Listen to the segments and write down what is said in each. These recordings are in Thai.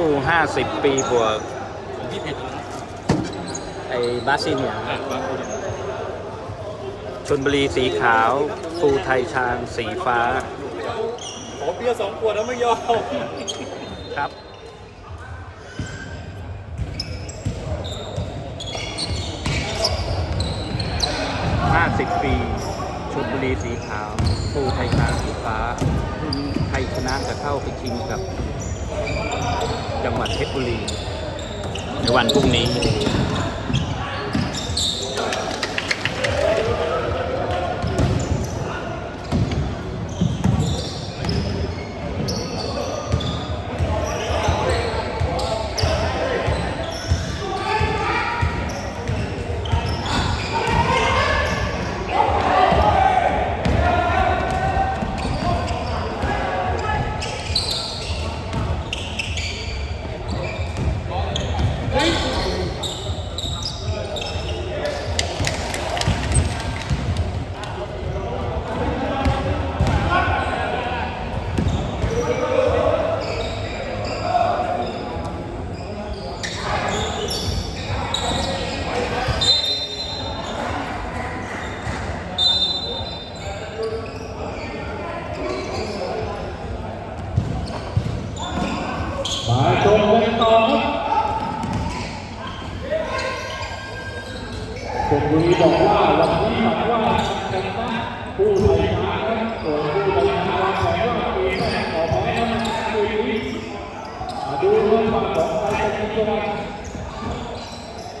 คู่ 50 ปีบวกไอ้บาซิเนียชนบุรีสีขาวฟูไทยชางสีฟ้าขอเบียร์สองขวดแล้วไม่ยอมครับห้าสิบปีชนบุรีสีขาวฟูไทยชางสีฟ้าไทยชนะจะเข้าไปชิงกับ จังหวัดเพชรบุรี ในวันพรุ่งนี้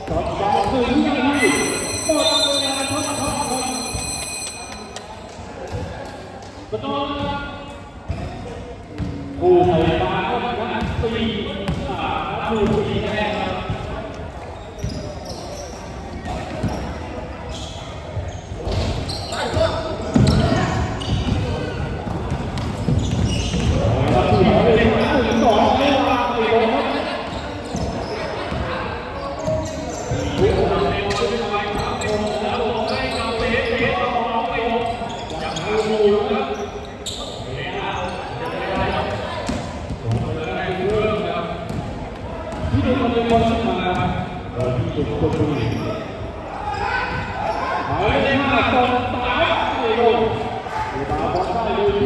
Oh,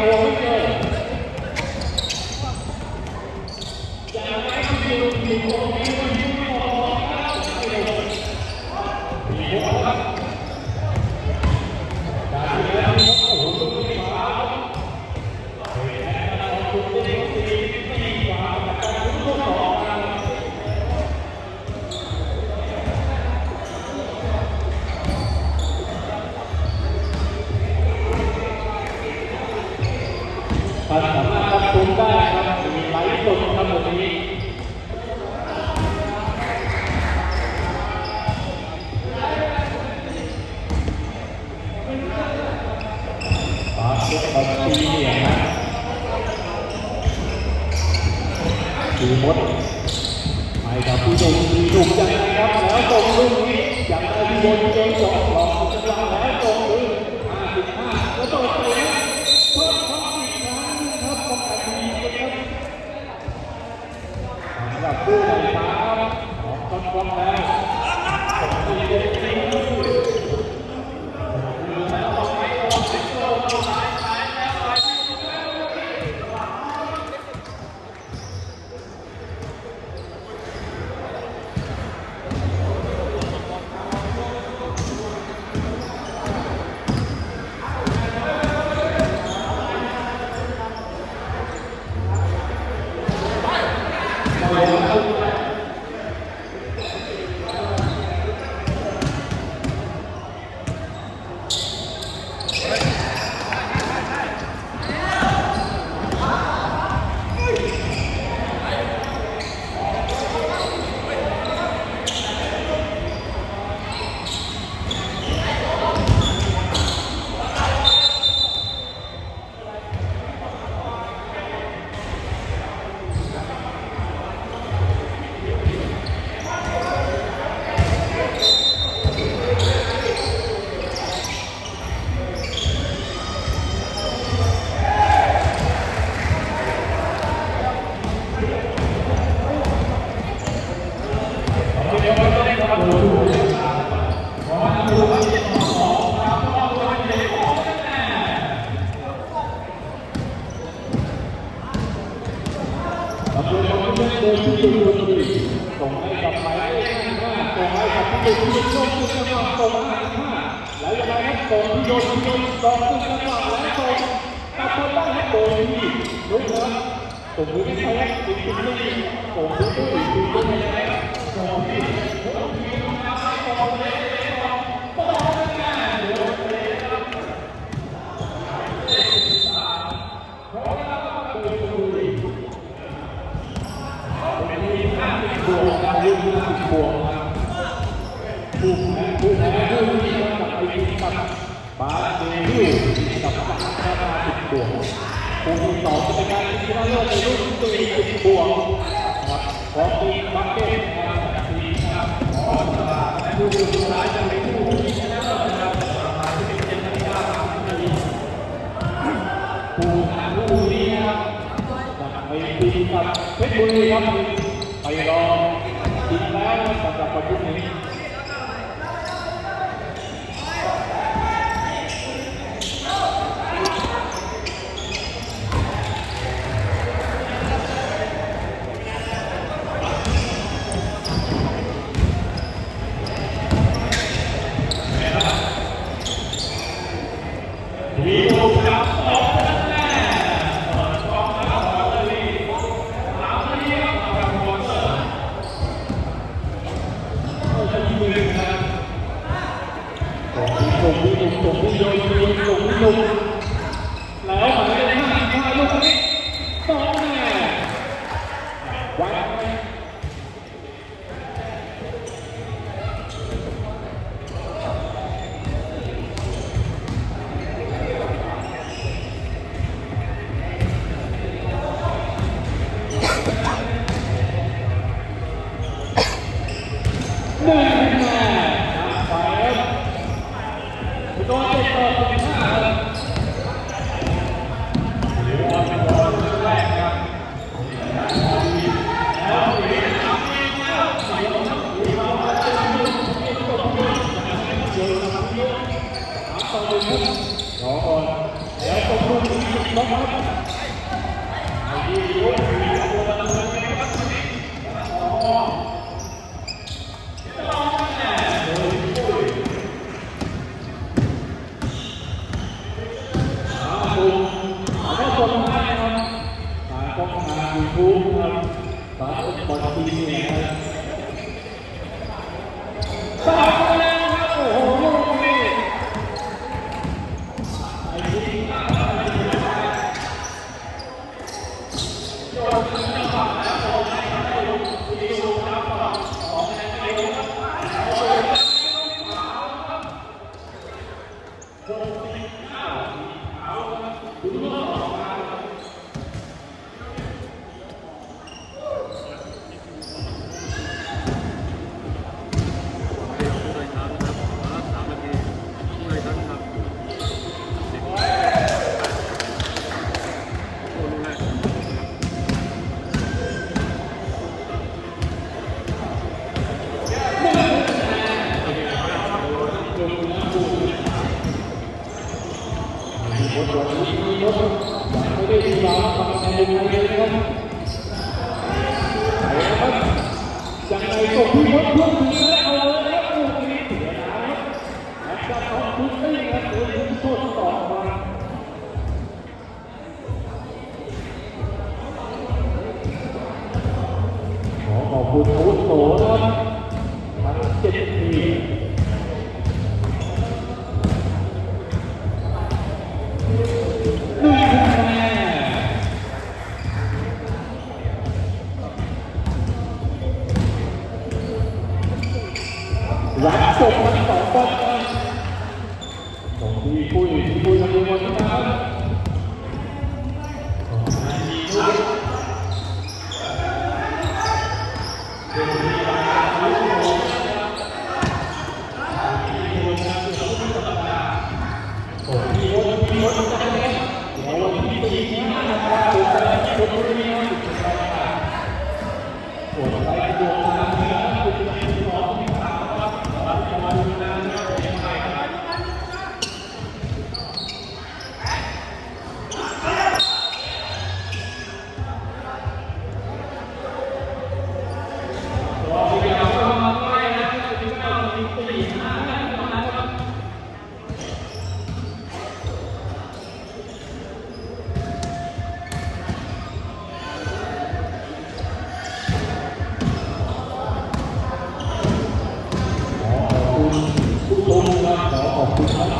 Thank you. ตีเนี่ยนะตีมดไปกับผู้ชมดูยังไงครับแล้วตรงลูกนี้ยังได้บนเจ้าของ ยังไงครับส่งโยนโยนสองที่จังหวะแล้วส่งตัดคนได้ให้โกยที่ลุกนะครับส่งมือที่ใช้ติดติดติดส่งที่ตู้ติดติดติดบวกอายุยี่สิบบวกผู้แพ้ผู้แพ้ผู้ที่มาจากไอทีกับบาสเดวิลกับสามชนะสิ บวกผู้ที่สองเป็นการชนะเลิศในรุ่นตัวเองสิบบวกครับพร้อมทีมบัคเก็ตนะครับทีมครับผู้สุดท้ายจะเป็นผู้ที่ชนะเลิศนะครับผู้ผู้นี้นะครับจากไอทีกับเพชรบุรีครับไปรออีกแล้วสำหรับวันพรุ่งนี้ ทางยูทูบนะครับาบอลทีวีนครับสามคะแนนครับ โอ้โหลูกนี้ไอ้ที่บทบาทนี้ยกยังไม่ได้ดูแลทำในมุมไหนเลยนครับเอาละครับ ยังไงก็พี่มดเพื่อนดีแล้วเอาเลยครับลูกนี้เสียดายครับแล้วจะต้องทุบได้ครับโดนทุบโทษต่อมาขอขอบคุณอาวุโสนะครับทั้งเจ็ดทีม หนึ่งคะแนนหลังจบทั้งสองบอลครับของพี่ปุ้ยพี่ปุ้ยทำดีวันนะครับโอ้พี่โอ๊ตพี่โอ๊ ตนะครับเดี๋ยววันที่สี่นี้นะครับเดี๋ยวจะได้ชมบุรีนะครับโอ้ยไลค์ดวงตานะครับคุณผู้ชมที่สองที่สามนะครับขอบคุณนะครับ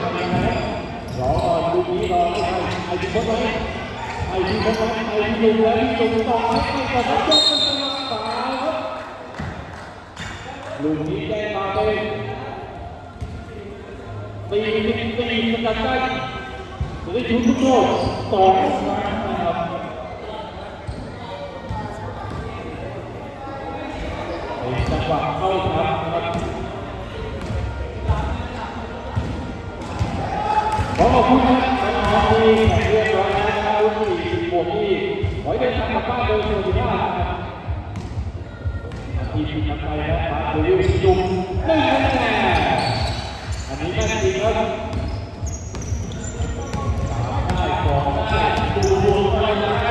อดูนี้รอไอ้ไอ้ที่คนนั้นไอ้ที่คนนั้นไอ้ที่ลุงแล้วที่ลุงต่อให้ไอ้ก่อนยกเป็นกำลังสายครับลุงนี้ได้มาเป็นตีตีตีสกัดได้หรือชุดทุกโลกสอครั้งนะครับจังหวะเข้าทำนะครับขอขอบคุณครับ ที่ขอให้เดินทางก้านโดยสวัสดิภาพนะครับทีมทำไปแล้วมาดูยุ่งหนึ่งคะแนนอันนี้ก็จตีมครับสามได้สองได้ดูดวงไปแล้ว